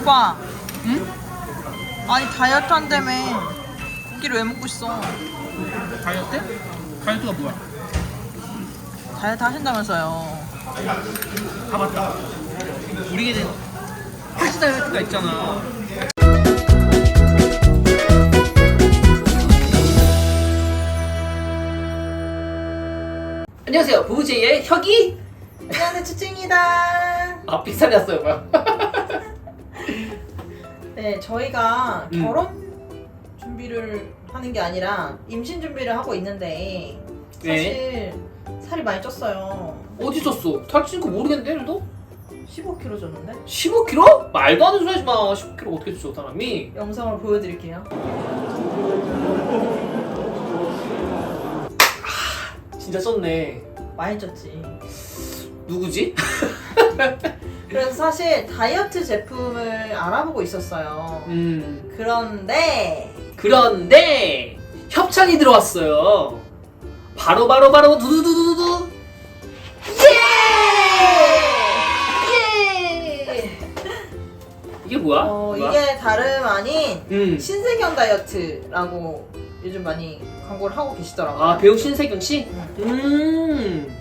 오빠. 응? 아니 다이어트 한다며. 고기를 왜 먹고 있어? 다이어트? 다이어트가 뭐야? 다이어트 하신다면서요. 아 맞다 우리에는 헬스 다이어트가 있잖아 안녕하세요 부부제이의 혁이 안녕하세요 추추입니다. 아 났어요 뭐야 네 저희가 음. 결혼 준비를 하는 게 아니라 임신 준비를 하고 있는데 사실 살이 많이 쪘어요. 어디 쪘어? 살찐 거 모르겠는데 너? 15kg 쪘는데 15kg? 말도 안 되는 소리 하지 마 15kg 어떻게 쪄 사람이 영상으로 보여드릴게요. 진짜 쪘네 많이 쪘지. 누구지? 그래서 사실 다이어트 제품을 알아보고 있었어요. 음 그런데 그런데 협찬이 들어왔어요. 바로 바로 바로 두두두두두. 예! 이게 뭐야? 어, 뭐야? 이게 다름 아닌 음. 신세경 다이어트라고 요즘 많이 광고를 하고 계시더라고요. 아 배우 신세경 씨? 음.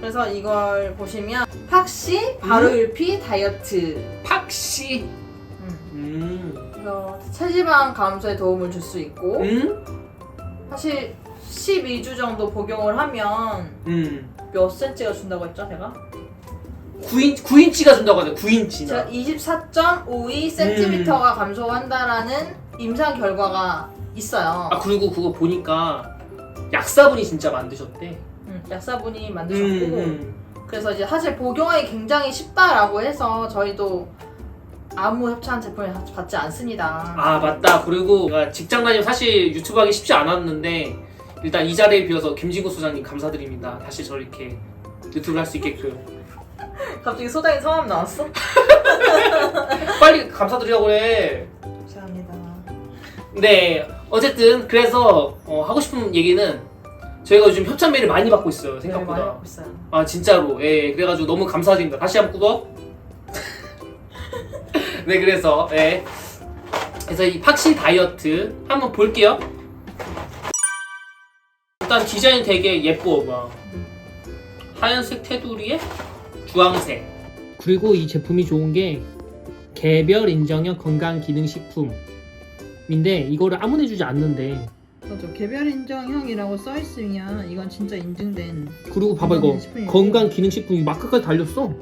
그래서 이걸 보시면 팍시 바로일피 다이어트. 팍씨. 음. 음. 그래서 체지방 감소에 도움을 줄 수 있고 음. 사실 12주 정도 복용을 하면 음. 몇 센치가 준다고 했죠, 제가? 9인 9인치가 준다고 하죠. 제가 9인치나. 24.52cm가 감소한다라는 임상 결과가 있어요. 아 그리고 그거 보니까 약사분이 진짜 만드셨대. 음, 약사분이 만드셨고 음. 그래서 이제 사실 복용하기 굉장히 쉽다라고 해서 저희도 아무 협찬 제품을 받지 않습니다. 아 맞다 그리고 제가 직장 다니면 사실 유튜브 하기 쉽지 않았는데 일단 이 자리에 비어서 김진구 소장님 감사드립니다 다시 저 이렇게 유튜브를 할 수 있게끔 갑자기 소장님 성함 나왔어? 빨리 감사드리라고 그래 감사합니다. 네 어쨌든 그래서 어, 하고 싶은 얘기는 저희가 요즘 협찬 메일을 많이 받고 있어요 네, 많이 생각보다. 받고 있어요. 아 진짜로. 예 그래가지고 너무 감사드립니다. 다시 한번 구독 네 그래서 예. 그래서 이 팍시 다이어트 한번 볼게요. 일단 디자인 되게 예뻐 막 하얀색 테두리에 주황색. 그리고 이 제품이 좋은 게 개별 인정형 건강 기능 식품인데 이거를 아무나 주지 않는데 맞아. 개별 인정형이라고 써 있으면 이건 진짜 인증된. 그리고 봐봐 이거. 건강 기능 식품 마크까지 달렸어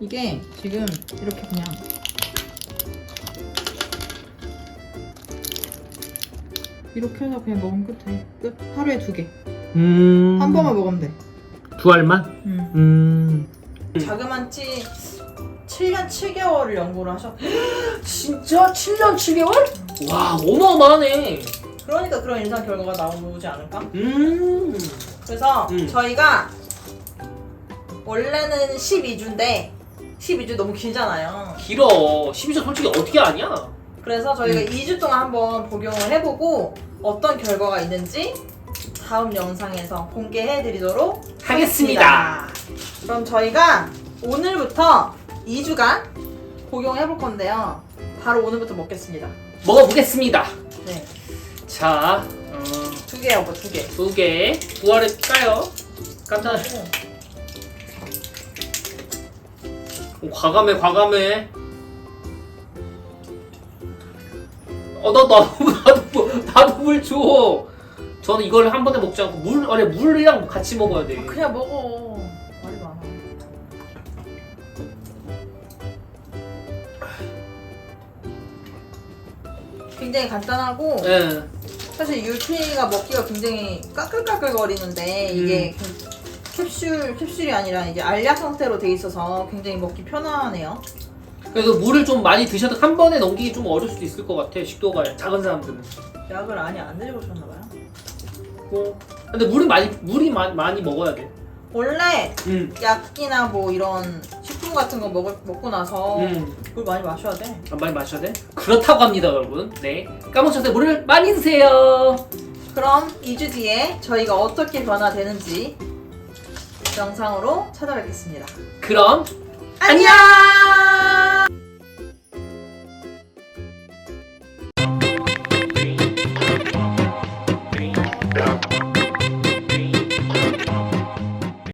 이게 지금 이렇게 그냥 이렇게 해서 그냥 먹으면 끝해. 끝. 하루에 두 개. 음... 한 번만 먹으면 돼. 두 알만? 음. 음. 자그만치 7년 7개월을 연구를 하셨고 진짜 7년 7개월? 와 어마어마하네. 그러니까 그런 임상 결과가 나오지 않을까? 음. 그래서 음. 저희가 원래는 12주인데 12주 너무 길잖아요. 길어. 12주 솔직히 어떻게 아냐? 그래서 저희가 음. 2주 동안 한번 복용을 해보고 어떤 결과가 있는지 다음 영상에서 공개해드리도록 하겠습니다. 그럼 저희가 오늘부터 2주간 복용해볼 건데요. 바로 오늘부터 먹겠습니다. 먹어보겠습니다. 네, 자, 어, 두 개요, 뭐두 개. 두 개. 부활을 까요. 깜짝. 오, 과감해, 과감해. 어, 나, 나도, 나도, 나도 물 줘. 저는 이걸 한 번에 먹지 않고 물, 아니, 물이랑 같이 먹어야 돼. 그냥 먹어. 말이 많아. 굉장히 간단하고 예. 사실 유피가 먹기가 굉장히 까끌까끌거리는데 이게 음. 캡슐 캡슐이 아니라 이게 알약 형태로 돼 있어서 굉장히 먹기 편하네요. 그래서 물을 좀 많이 드셔도 한 번에 넘기기 좀 어려울 수도 있을 것 같아. 식도가 작은 사람들은. 약을 많이 안 드셔보셨나 봐요. 뭐. 근데 물이 많이 물이 많이, 많이 먹어야 돼. 원래 음. 약이나 뭐 이런 식품 같은 거 먹, 먹고 나서 음. 물 많이 마셔야 돼. 안 많이 마셔야 돼? 그렇다고 합니다, 여러분. 네. 까먹으셨어요. 물을 많이 드세요. 그럼 2주 뒤에 저희가 어떻게 변화되는지 영상으로 찾아뵙겠습니다. 그럼 안녕!